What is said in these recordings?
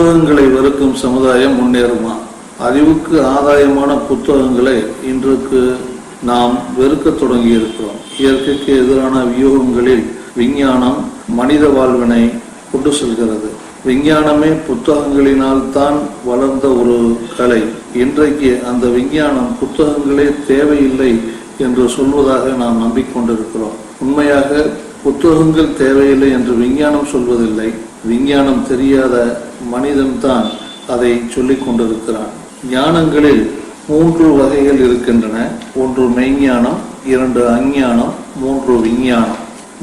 புத்தகங்களை வெறுக்கும் சமுதாயம் முன்னேறுமா? அறிவுக்கு ஆதாயமான புத்தகங்களை இன்றைக்கு நாம் வெறுக்கத் தொடங்கி இருக்கிறோம் இயற்கைக்கு எதிரான வியூகங்களில் விஞ்ஞானம் மனித வாழ்வினை கொண்டு செல்கிறது. விஞ்ஞானமே புத்தகங்களினால் தான் வளர்ந்த ஒரு கலை. இன்றைக்கு அந்த விஞ்ஞானம் புத்தகங்களே தேவையில்லை என்று சொல்வதாக நாம் நம்பிக்கொண்டிருக்கிறோம். உண்மையாக புத்தகங்கள் தேவையில்லை என்று விஞ்ஞானம் சொல்வதில்லை. விஞ்ஞானம் தெரியாத மனிதன்தான் அதை சொல்லிக் கொண்டிருக்கிறான். ஞானங்களில் மூன்று வகைகள் இருக்கின்றன. ஒன்று மெய்ஞானம் இரண்டு அஞ்ஞானம் மூன்று விஞ்ஞானம்.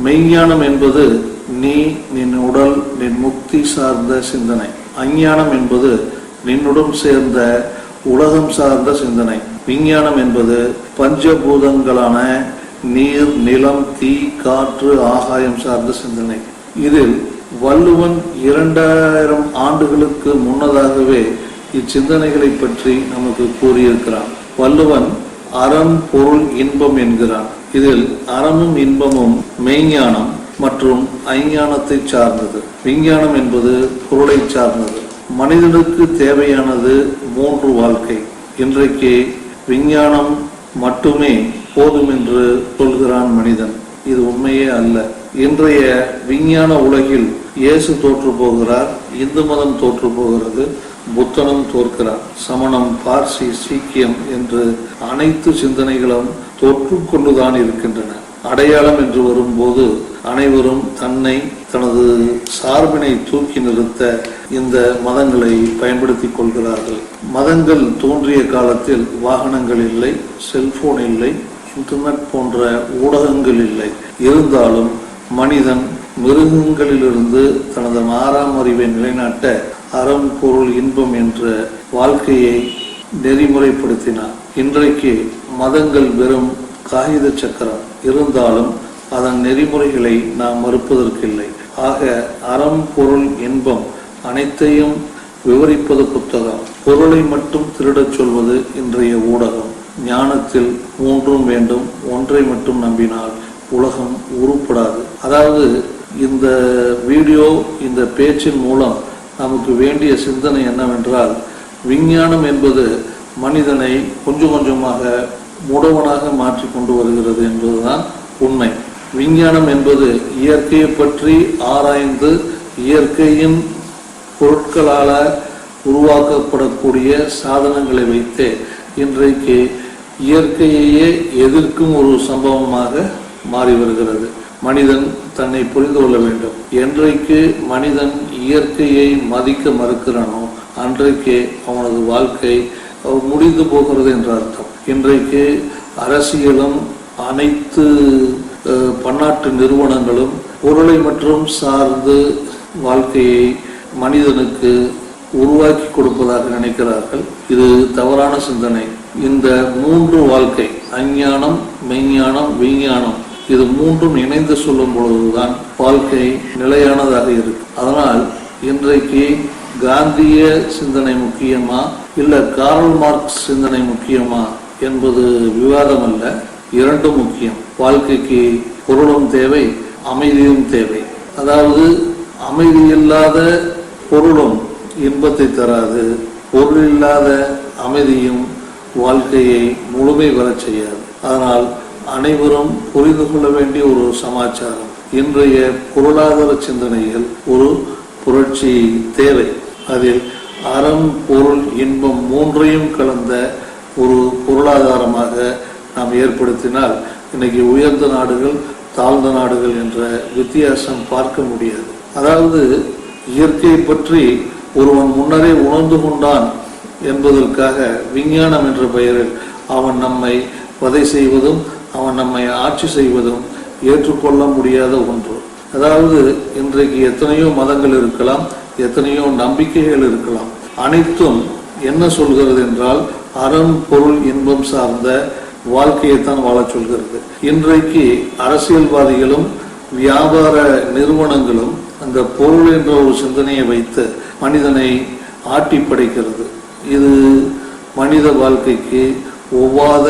மெய்ஞானம் என்பது நீ நின் உடல் நின் முக்தி சார்ந்த சிந்தனை. அஞ்ஞானம் என்பது நின்னுடன் சேர்ந்த உலகம் சார்ந்த சிந்தனை. விஞ்ஞானம் என்பது பஞ்சபூதங்களான நீர் நிலம் தீ காற்று ஆகாயம் சார்ந்த சிந்தனை. இதில் வள்ளுவன் இரண்டாயிரம் ஆண்டுகளுக்கு முன்னதாகவே இச்சிந்தனைகளை பற்றி நமக்கு கூறியிருக்கிறான். வள்ளுவன் அறம் பொருள் இன்பம் என்கிறான். இதில் அறமும் இன்பமும் மெய்ஞானம் மற்றும் ஐஞானத்தை சார்ந்தது. விஞ்ஞானம் என்பது பொருளை சார்ந்தது. மனிதனுக்கு தேவையானது மூன்று வாழ்க்கை. இன்றைக்கு விஞ்ஞானம் மட்டுமே போதும் என்று சொல்கிறான் மனிதன். இது உண்மையே அல்ல. இன்றைய விஞ்ஞான உலகில் இயேசு தோற்று போகிறார் இந்து மதம் தோற்று போகிறது புத்தனும் தோற்கிறார். சமணம் பார்சி சீக்கியம் என்று அனைத்து சிந்தனைகளும் தோற்று கொண்டுதான் இருக்கின்றன. அடையாளம் என்று வரும்போது அனைவரும் தன்னை தனது சார்பினை தூக்கி நிறுத்த இந்த மதங்களை பயன்படுத்திக் கொள்கிறார்கள். மதங்கள் தோன்றிய காலத்தில் வாகனங்கள் இல்லை செல்போன் இல்லை இன்டர்நெட் போன்ற ஊடகங்கள் இல்லை. இருந்தாலும் மனிதன் மிருகங்களிலிருந்து தனது மாறாம் அறிவை நிலைநாட்ட அறம் பொருள் இன்பம் என்ற வாழ்க்கையை நெறிமுறைப்படுத்தினார் இன்றைக்கு மதங்கள் வெறும் காகித சக்கரம் இருந்தாலும் அதன் நெறிமுறைகளை நாம் மறுப்பதற்கில்லை. ஆக அறம் பொருள் இன்பம் அனைத்தையும் விவரிப்பது புத்தகம். பொருளை மட்டும் திருடச் சொல்வது இன்றைய ஊடகம். ஞானத்தில் மூன்றும் வேண்டும் ஒன்றை மட்டும் நம்பினால் உலகம் உருப்படாது. அதாவது இந்த வீடியோ இந்த பேச்சின் மூலம் நமக்கு வேண்டிய சிந்தனை என்னவென்றால் விஞ்ஞானம் என்பது மனிதனை கொஞ்சம் கொஞ்சமாக முடவனாக மாற்றி கொண்டு வருகிறது என்பதுதான் உண்மை. விஞ்ஞானம் என்பது இயற்கையை பற்றி ஆராய்ந்து இயற்கையின் பொருட்களால் உருவாக்கப்படக்கூடிய சாதனங்களை வைத்தே இன்றைக்கு இயற்கையையே எதிர்க்கும் ஒரு சம்பவமாக மாறி வருகிறது. மனிதன் தன்னை புரிந்து கொள்ள வேண்டும். என்றைக்கு மனிதன் இயற்கையை மதிக்க மறுக்கிறானோ அன்றைக்கே அவனது வாழ்க்கை முடிந்து போகிறது என்ற அர்த்தம். இன்றைக்கு அரசியலும் அனைத்து பன்னாட்டு நிறுவனங்களும் பொருளை மற்றும் சார்ந்து வாழ்க்கையை மனிதனுக்கு உருவாக்கி கொடுப்பதாக நினைக்கிறார்கள். இது தவறான சிந்தனை. இந்த மூன்று வாழ்க்கை அஞ்ஞானம் மெய்ஞானம் விஞ்ஞானம் இது மூன்றும் இணைந்து சொல்லும் பொழுதுதான் வாழ்க்கை நிலையானதாக இருக்கு. அதனால் இன்றைக்கு காந்திய சிந்தனை முக்கியமா இல்ல கார்ல் மார்க்ஸ் சிந்தனை முக்கியமா? என்பது விவாதம் அல்ல இரண்டும் முக்கியம். வாழ்க்கைக்கு பொருளும் தேவை அமைதியும் தேவை. அதாவது அமைதி இல்லாத பொருளும் இன்பத்தை தராது. பொருள் இல்லாத அமைதியும் வாழ்க்கையை முழுமை பெறச் செய்யாது. அதனால் அனைவரும் புரிந்து கொள்ள வேண்டிய ஒரு சமாச்சாரம். இன்றைய பொருளாதார சிந்தனைகள் ஒரு புரட்சி தேவை. அதில் அறம் பொருள் இன்பம் மூன்றையும் கலந்த ஒரு பொருளாதாரமாக நாம் ஏற்படுத்தினால் இன்னைக்கு உயர்ந்த நாடுகள் தாழ்ந்த நாடுகள் என்ற வித்தியாசம் பார்க்க முடியாது. அதாவது இயற்கையை பற்றி ஒருவன் முன்னரே உணர்ந்து கொண்டான் என்பதற்காக விஞ்ஞானம் என்ற பெயரில் அவன் நம்மை வதை செய்வதும் அவன் நம்மை ஆட்சி செய்வதும் ஏற்றுக்கொள்ள முடியாத ஒன்று. அதாவது இன்றைக்கு எத்தனையோ மதங்கள் இருக்கலாம் எத்தனையோ நம்பிக்கைகள் இருக்கலாம். அனைத்தும் என்ன சொல்கிறது என்றால் அறம் பொருள் இன்பம் சார்ந்த வாழ்க்கையைத்தான் வாழச் சொல்கிறது. இன்றைக்கு அரசியல்வாதிகளும் வியாபார நிறுவனங்களும் அந்த பொருள் என்ற ஒரு சிந்தனையை வைத்து மனிதனை ஆட்டி படைக்கிறது. இது மனித வாழ்க்கைக்கு ஒவ்வாத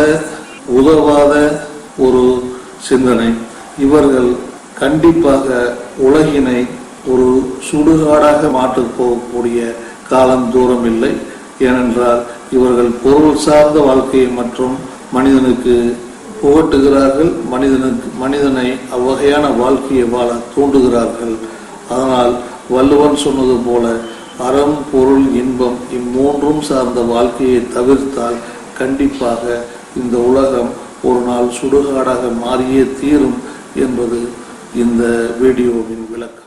உதவாத ஒரு சிந்தனை. இவர்கள் கண்டிப்பாக உலகினை ஒரு சுடுகாடாக மாற்றப் போகக்கூடிய காலம் தூரம் இல்லை. ஏனென்றால் இவர்கள் பொருள் சார்ந்த வாழ்க்கையை மற்றும் மனிதனுக்கு புகட்டுகிறார்கள். மனிதனுக்கு மனிதனை அவ்வகையான வாழ்க்கையை வாழ தூண்டுகிறார்கள். அதனால் வள்ளுவன் சொன்னது போல அறம் பொருள் இன்பம் இம்மூன்றும் சார்ந்த வாழ்க்கையை தவிர்த்தால் கண்டிப்பாக இந்த உலகம் ஒரு நாள் சுடுகாடாக மாறியே தீரும் என்பது இந்த வீடியோவின் விளக்கம்.